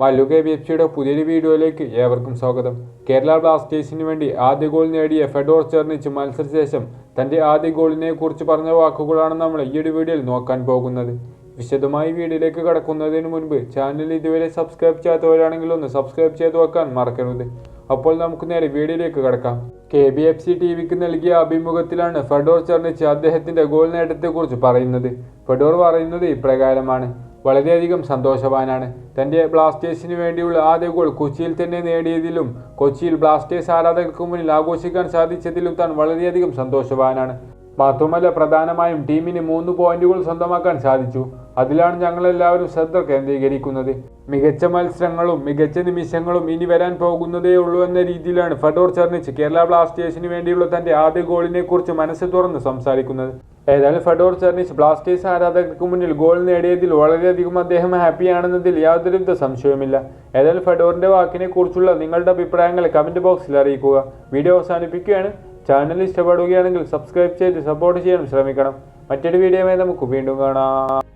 Mallu K B F സിയുടെ പുതിയൊരു വീഡിയോയിലേക്ക് ഏവർക്കും സ്വാഗതം. കേരള ബ്ലാസ്റ്റേഴ്സിന് വേണ്ടി ആദ്യ ഗോൾ നേടിയ ഫെഡോർ ചെർണിച്ച് മത്സരശേഷം തന്റെ ആദ്യ ഗോളിനെ കുറിച്ച് പറഞ്ഞ വാക്കുകളാണ് നമ്മൾ ഈ ഒരു വീഡിയോയിൽ നോക്കാൻ പോകുന്നത്. വിശദമായി വീഡിയോയിലേക്ക് കടക്കുന്നതിന് മുൻപ് ചാനൽ ഇതുവരെ സബ്സ്ക്രൈബ് ചെയ്യാത്തവരാണെങ്കിൽ ഒന്ന് സബ്സ്ക്രൈബ് ചെയ്ത് വെക്കാൻ മറക്കരുത്. അപ്പോൾ നമുക്ക് നേരെ വീഡിയോയിലേക്ക് കടക്കാം. K B F C T V നൽകിയ അഭിമുഖത്തിലാണ് ഫെഡോർ ചെർണിച്ച് അദ്ദേഹത്തിന്റെ ഗോൾ നേട്ടത്തെക്കുറിച്ച് പറയുന്നത്. ഫെഡോർ പറയുന്നത് ഇപ്രകാരമാണ്. വളരെയധികം സന്തോഷവാനാണ്. തന്റെ ബ്ലാസ്റ്റേഴ്സിന് വേണ്ടിയുള്ള ആദ്യ ഗോൾ കൊച്ചിയിൽ തന്നെ നേടിയതിലും കൊച്ചിയിൽ ബ്ലാസ്റ്റേഴ്സ് ആരാധകർക്ക് മുന്നിൽ ആഘോഷിക്കാൻ സാധിച്ചതിലും താൻ വളരെയധികം സന്തോഷവാനാണ്. മാത്രമല്ല പ്രധാനമായും ടീമിന് മൂന്ന് പോയിന്റുകൾ സ്വന്തമാക്കാൻ സാധിച്ചു. അതിലാണ് ഞങ്ങളെല്ലാവരും ശ്രദ്ധ കേന്ദ്രീകരിക്കുന്നത്. മികച്ച മത്സരങ്ങളും മികച്ച നിമിഷങ്ങളും ഇനി വരാൻ പോകുന്നതേ ഉള്ളൂ എന്ന രീതിയിലാണ് ഫെഡോർ ചർണിച്ച് കേരള ബ്ലാസ്റ്റേഴ്സിന് വേണ്ടിയുള്ള തന്റെ ആദ്യ ഗോളിനെക്കുറിച്ച് മനസ്സ് തുറന്ന് സംസാരിക്കുന്നത്. ഏതായാലും ഫഡോർ ചർണിച്ച് ബ്ലാസ്റ്റേഴ്സ് ആരാധകർക്ക് മുന്നിൽ ഗോൾ നേടിയതിൽ വളരെയധികം അദ്ദേഹം ഹാപ്പിയാണെന്നതിൽ യാതൊരുവിധ സംശയവുമില്ല. ഏതായാലും ഫഡോറിന്റെ വാക്കിനെ കുറിച്ചുള്ള നിങ്ങളുടെ അഭിപ്രായങ്ങൾ കമന്റ് ബോക്സിൽ അറിയിക്കുക. വീഡിയോ അവസാനിപ്പിക്കുകയാണ്. ചാനൽ ഇഷ്ടപ്പെടുകയാണെങ്കിൽ സബ്സ്ക്രൈബ് ചെയ്ത് സപ്പോർട്ട് ചെയ്യാൻ ശ്രമിക്കണം. മറ്റൊരു വീഡിയോയുമായി നമുക്ക് വീണ്ടും കാണാം.